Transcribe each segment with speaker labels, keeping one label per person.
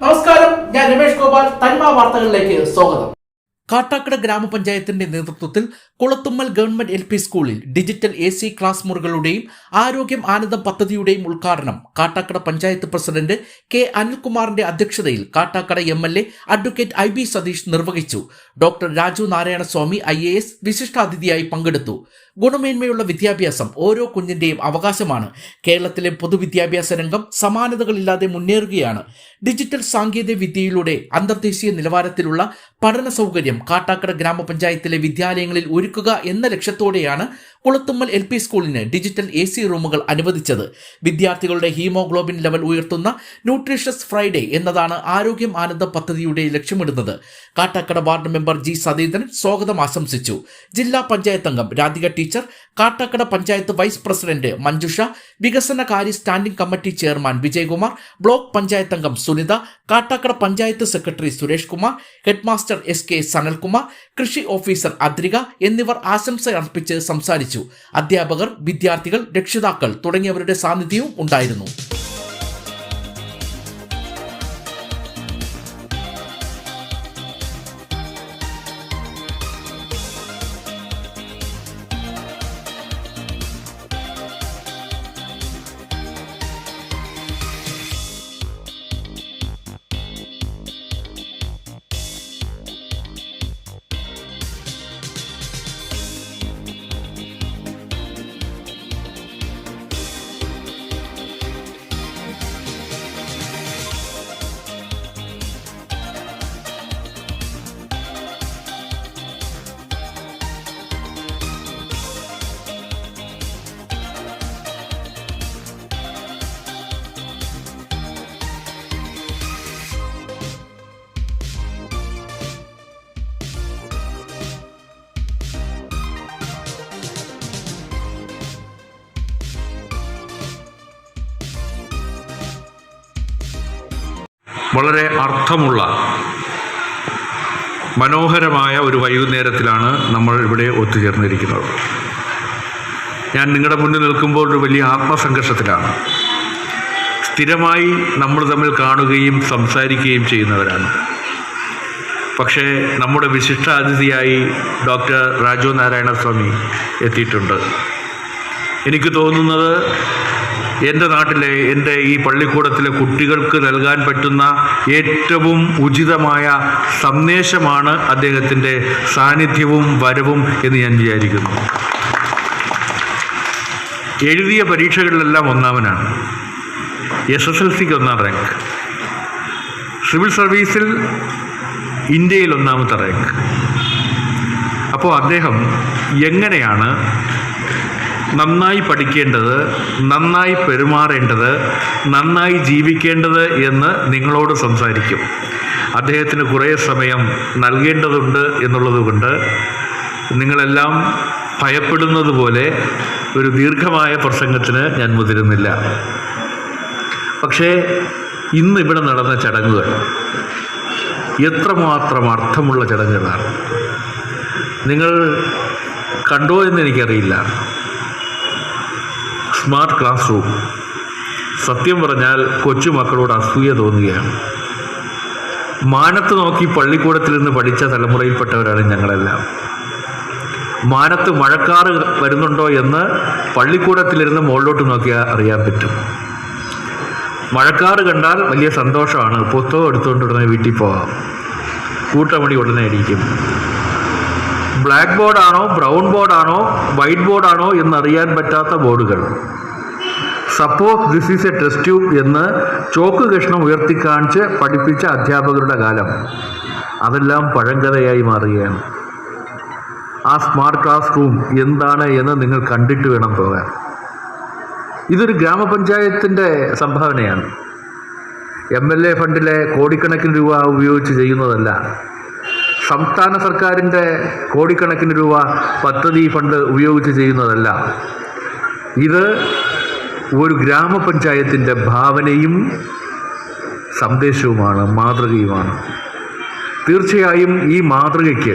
Speaker 1: നമസ്കാരം. ഞാൻ രമേഷ് ഗോപാൽ. തനിമ വാർത്തകളിലേക്ക് സ്വാഗതം. കാട്ടാക്കട ഗ്രാമപഞ്ചായത്തിന്റെ നേതൃത്വത്തിൽ കുളത്തുമ്മൽ ഗവൺമെന്റ് എൽ പി സ്കൂളിൽ ഡിജിറ്റൽ എ സി ക്ലാസ് മുറികളുടെയും ആരോഗ്യം ആനന്ദം പദ്ധതിയുടെയും ഉദ്ഘാടനം കാട്ടാക്കട പഞ്ചായത്ത് പ്രസിഡന്റ് കെ അനിൽകുമാറിന്റെ അധ്യക്ഷതയിൽ Kattakada M L A advocate I B Satheesh നിർവഹിച്ചു. Doctor Raju Narayanaswamy I A S വിശിഷ്ടാതിഥിയായി പങ്കെടുത്തു. ഗുണമേന്മയുള്ള വിദ്യാഭ്യാസം ഓരോ കുഞ്ഞിന്റെയും അവകാശമാണ്. കേരളത്തിലെ പൊതുവിദ്യാഭ്യാസ രംഗം സമാനതകളില്ലാതെ മുന്നേറുകയാണ്. ഡിജിറ്റൽ സാങ്കേതിക വിദ്യയിലൂടെ അന്തർദേശീയ നിലവാരത്തിലുള്ള പഠന സൗകര്യം കാട്ടാക്കട ഗ്രാമപഞ്ചായത്തിലെ വിദ്യാലയങ്ങളിൽ ഒരുക്കുക എന്ന ലക്ഷ്യത്തോടെയാണ് കുളത്തുമ്മൽ എൽ പി സ്കൂളിന് ഡിജിറ്റൽ എ സി റൂമുകൾ അനുവദിച്ചത്. വിദ്യാർത്ഥികളുടെ ഹീമോഗ്ലോബിൻ ലെവൽ ഉയർത്തുന്ന ന്യൂട്രീഷ്യസ് ഫ്രൈഡേ എന്നതാണ് ആരോഗ്യം ആനന്ദ പദ്ധതിയുടെ ലക്ഷ്യമിടുന്നത്. Kattakada ward member G Satheendran സ്വാഗതം ആശംസിച്ചു. ജില്ലാ പഞ്ചായത്ത് അംഗം Radhika teacher Kattakada panchayat vice president Manjusha വികസനകാര്യ standing committee chairman Vijayakumar block panchayat അംഗം Sunitha Kattakada panchayat secretary Suresh Kumar headmaster S K Sanalkumar കൃഷി ഓഫീസർ അദ്രിക എന്നിവർ ആശംസ അർപ്പിച്ച് സംസാരിച്ചു. അധ്യാപകർ വിദ്യാർത്ഥികൾ രക്ഷിതാക്കൾ തുടങ്ങിയവരുടെ സാന്നിധ്യവും ഉണ്ടായിരുന്നു.
Speaker 2: വളരെ അർത്ഥമുള്ള മനോഹരമായ ഒരു വൈകുന്നേരത്തിലാണ് നമ്മൾ ഇവിടെ ഒത്തുചേർന്നിരിക്കുന്നത്. ഞാൻ നിങ്ങളുടെ മുന്നിൽ നിൽക്കുമ്പോൾ ഒരു വലിയ ആത്മസംഘർഷത്തിലാണ്. സ്ഥിരമായി നമ്മൾ തമ്മിൽ കാണുകയും സംസാരിക്കുകയും ചെയ്യുന്നവരാണ്. പക്ഷേ നമ്മുടെ വിശിഷ്ടാതിഥിയായി ഡോക്ടർ രാജു നാരായണ സ്വാമി എത്തിയിട്ടുണ്ട്. എനിക്ക് തോന്നുന്നത് എന്റെ നാട്ടിലെ എന്റെ ഈ പള്ളിക്കൂടത്തിലെ കുട്ടികൾക്ക് നൽകാൻ പറ്റുന്ന ഏറ്റവും ഉചിതമായ സന്ദേശമാണ് അദ്ദേഹത്തിന്റെ സാന്നിധ്യവും വരവും എന്ന് ഞാൻ വിചാരിക്കുന്നു. എഴുതിയ പരീക്ഷകളിലെല്ലാം ഒന്നാമനാണ്. എസ് എസ് എൽ സിക്ക് ഒന്നാം റാങ്ക് സിവിൽ സർവീസിൽ ഇന്ത്യയിൽ ഒന്നാമത്തെ റാങ്ക് അപ്പോൾ അദ്ദേഹം എങ്ങനെയാണ് നന്നായി പഠിക്കേണ്ടത് നന്നായി പെരുമാറേണ്ടത് നന്നായി ജീവിക്കേണ്ടത് എന്ന് നിങ്ങളോട് സംസാരിക്കും. അദ്ദേഹത്തിന് കുറേ സമയം നൽകേണ്ടതുണ്ട് എന്നുള്ളതുകൊണ്ട് നിങ്ങളെല്ലാം ഭയപ്പെടുന്നത് പോലെ ഒരു ദീർഘമായ പ്രസംഗത്തിന് ഞാൻ മുതിരുന്നില്ല. പക്ഷേ ഇന്ന് ഇവിടെ നടന്ന ചടങ്ങുകൾ എത്രമാത്രം അർത്ഥമുള്ള ചടങ്ങുകളാണ്? നിങ്ങൾ കണ്ടോ എന്ന് എനിക്കറിയില്ല. Smart classroom. സത്യം പറഞ്ഞാൽ കൊച്ചുമക്കളോട് അസൂയ തോന്നുകയാണ്. മാനത്ത് നോക്കി പള്ളിക്കൂടത്തിൽ നിന്ന് പഠിച്ച തലമുറയിൽപ്പെട്ടവരാണ് ഞങ്ങളെല്ലാം. മാനത്ത് മഴക്കാറ് വരുന്നുണ്ടോ എന്ന് പള്ളിക്കൂടത്തിലിരുന്ന് മുകളിലോട്ട് നോക്കിയാൽ അറിയാൻ പറ്റും. മഴക്കാറ് കണ്ടാൽ വലിയ സന്തോഷമാണ്. പുസ്തകം എടുത്തുകൊണ്ട് ഉടനെ വീട്ടിൽ പോകാം കൂട്ടമണി ഉടനെ അടിക്കും. ബ്ലാക്ക് ബോർഡാണോ ബ്രൗൺ ബോർഡാണോ വൈറ്റ് ബോർഡാണോ എന്നറിയാൻ പറ്റാത്ത ബോർഡുകൾ. Suppose this is a test tube എന്ന് ചോക്ക് കഷ്ണം ഉയർത്തിക്കാണിച്ച് പഠിപ്പിച്ച അധ്യാപകരുടെ കാലം. അതെല്ലാം പഴങ്കഥയായി മാറുകയാണ്. ആ സ്മാർട്ട് ക്ലാസ് റൂം എന്താണ് എന്ന് നിങ്ങൾ കണ്ടിട്ട് വേണം പോകാൻ. ഇതൊരു ഗ്രാമപഞ്ചായത്തിന്റെ സംഭാവനയാണ്. എം എൽ എ ഫണ്ടിലെ കോടിക്കണക്കിന് രൂപ ഉപയോഗിച്ച് ചെയ്യുന്നതല്ല. സംസ്ഥാന സർക്കാരിന്റെ കോടിക്കണക്കിന് രൂപ പദ്ധതി ഫണ്ട് ഉപയോഗിച്ച് ചെയ്യുന്നതല്ല. ഇത് ഒരു ഗ്രാമപഞ്ചായത്തിന്റെ ഭാവനയും സന്ദേശവുമാണ് മാതൃകയുമാണ്. തീർച്ചയായും ഈ മാതൃകയ്ക്ക്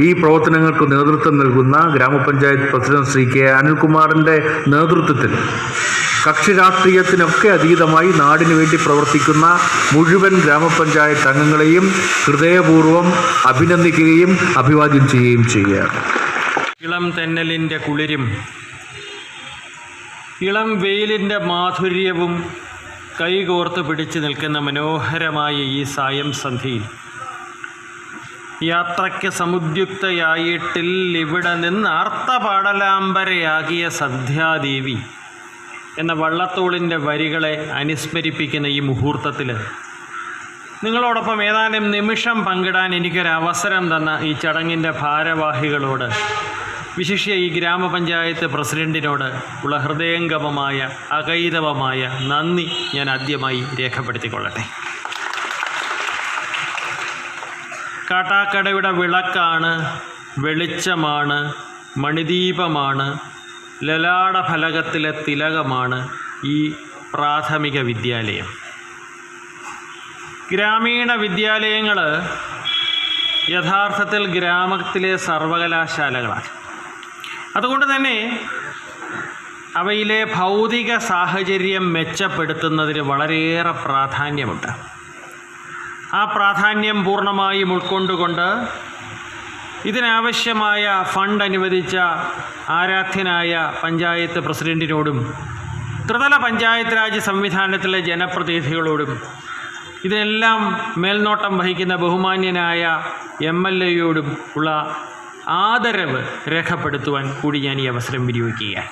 Speaker 2: ഈ പ്രവർത്തനങ്ങൾക്ക് നേതൃത്വം നൽകുന്ന ഗ്രാമപഞ്ചായത്ത് പ്രസിഡന്റ് ശ്രീ കെ അനിൽകുമാറിന്റെ നേതൃത്വത്തിൽ കക്ഷി രാഷ്ട്രീയത്തിനൊക്കെ അതീതമായി നാടിനു വേണ്ടി പ്രവർത്തിക്കുന്ന മുഴുവൻ ഗ്രാമപഞ്ചായത്ത് അംഗങ്ങളെയും ഹൃദയപൂർവം അഭിനന്ദിക്കുകയും അഭിവാദ്യം ചെയ്യുകയും ചെയ്യുകയാണ്
Speaker 3: ഇളം തെന്നലിന്റെ കുളിരും ഇളം വെയിലിന്റെ മാധുര്യവും കൈകോർത്ത് പിടിച്ചു നിൽക്കുന്ന മനോഹരമായ ഈ സായം സന്ധിയിൽ യാത്രയ്ക്ക് സമുദ്യുക്തയായിട്ടിൽ ഇവിടെ നിന്ന് അർത്ഥപാടലാംബരയാകിയ സന്ധ്യാദേവി. എന്ന വള്ളത്തോളിന്റെ വരികളെ അനുസ്മരിപ്പിക്കുന്ന ഈ മുഹൂർത്തത്തിൽ. നിങ്ങളോടൊപ്പം ഏതാനും നിമിഷം പങ്കിടാൻ എനിക്കൊരവസരം തന്ന ഈ ചടങ്ങിന്റെ ഭാരവാഹികളോട് വിശിഷ്യ ഈ ഗ്രാമപഞ്ചായത്ത് പ്രസിഡന്റിനോട് ഉള്ള ഹൃദയംഗമമായ അകൈതവമായ നന്ദി ഞാൻ ആദ്യമായി രേഖപ്പെടുത്തിക്കൊള്ളട്ടെ. കാട്ടാക്കടയുടെ വിളക്കാണ് വെളിച്ചമാണ് മണിദീപമാണ് ലലാട ഫലകത്തിലെ തിലകമാണ് ഈ പ്രാഥമിക വിദ്യാലയം. ഗ്രാമീണ വിദ്യാലയങ്ങൾ യഥാർത്ഥത്തിൽ ഗ്രാമത്തിലെ സർവകലാശാലകളാണ്. അതുകൊണ്ട് തന്നെ അവയിലെ ഭൗതിക സാഹചര്യം മെച്ചപ്പെടുത്തുന്നതിന് വളരെയേറെ പ്രാധാന്യമുണ്ട്. ആ പ്രാധാന്യം പൂർണമായും ഉൾക്കൊണ്ടുകൊണ്ട് ഇതിനാവശ്യമായ ഫണ്ട് അനുവദിച്ച ആരാധ്യനായ പഞ്ചായത്ത് പ്രസിഡന്റിനോടും ത്രിതല പഞ്ചായത്ത് രാജ് സംവിധാനത്തിലെ ജനപ്രതിനിധികളോടും ഇതിനെല്ലാം മേൽനോട്ടം വഹിക്കുന്ന ബഹുമാന്യനായ എം എൽ എയോടും ഉള്ള ആദരവ് രേഖപ്പെടുത്തുവാൻ കൂടി ഞാൻ ഈ അവസരം വിനിയോഗിക്കുകയാണ്.